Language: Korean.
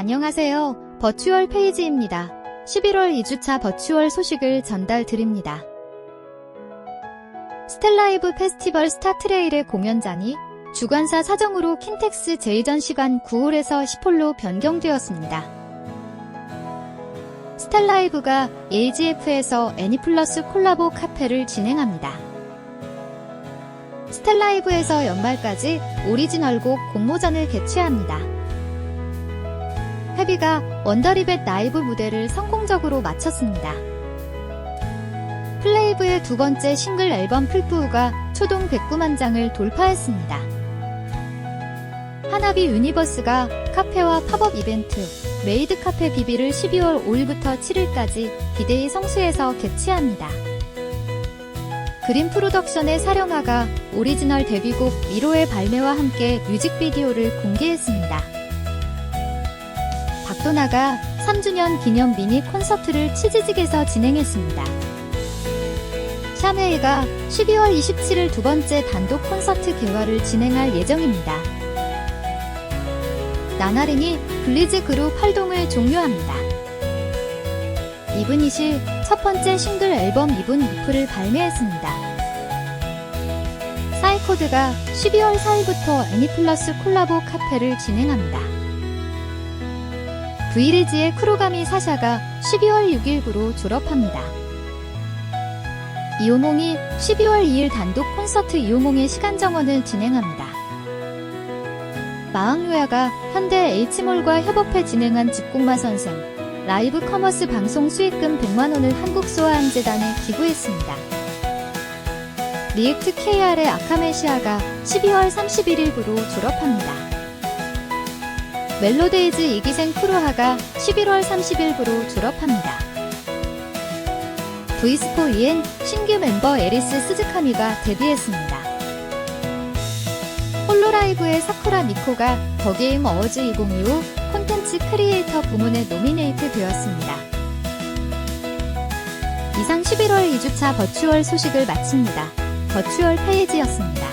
안녕하세요. 버추얼 페이지입니다. 11월 2주차 버추얼 소식을 전달 드립니다. 스텔라이브 페스티벌 스타트레일의 공연장이 주관사 사정으로 킨텍스 제2전 시간 9홀에서 10홀로 변경되었습니다. 스텔라이브가 AGF에서 애니플러스 콜라보 카페를 진행합니다. 스텔라이브에서 연말까지 오리지널곡 공모전을 개최합니다. 헤비가 원더리벳 라이브 무대를 성공적으로 마쳤습니다. 플레이브의 두 번째 싱글 앨범 풀프우가 초동 109만 장을 돌파했습니다. 하나비 유니버스가 카페와 팝업 이벤트 메이드 카페 비비를 12월 5일부터 7일까지 비데이 성수에서 개최합니다. 그린 프로덕션의 사령아가 오리지널 데뷔곡 미로의 발매와 함께 뮤직비디오를 공개했습니다. 박도나가 3주년 기념 미니 콘서트를 치즈직에서 진행했습니다. 샤네이가 12월 27일 두 번째 단독 콘서트 개화를 진행할 예정입니다. 나나링이 블리즈 그룹 활동을 종료합니다. 이브닛이 첫 번째 싱글 앨범 이븐 리프를 발매했습니다. 사이코드가 12월 4일부터 애니플러스 콜라보 카페를 진행합니다. 브이레지의 쿠로가미 사샤가 12월 6일부로 졸업합니다. 이호몽이 12월 2일 단독 콘서트 이호몽의 시간 정원을 진행합니다. 마왕요야가 현대 H몰과 협업해 진행한 집국마 선생 라이브 커머스 방송 수익금 100만원을 한국소아암재단에 기부했습니다. 리액트 KR의 아카메시아가 12월 31일부로 졸업합니다. 멜로데이즈 이기생 프로하가 11월 30일부로 졸업합니다. 브이스포 2엔 신규 멤버 에리스 스즈카미가 데뷔했습니다. 홀로라이브의 사쿠라 미코가 더게임 어워즈 2025 콘텐츠 크리에이터 부문에 노미네이트 되었습니다. 이상 11월 2주차 버추얼 소식을 마칩니다. 버추얼 페이지였습니다.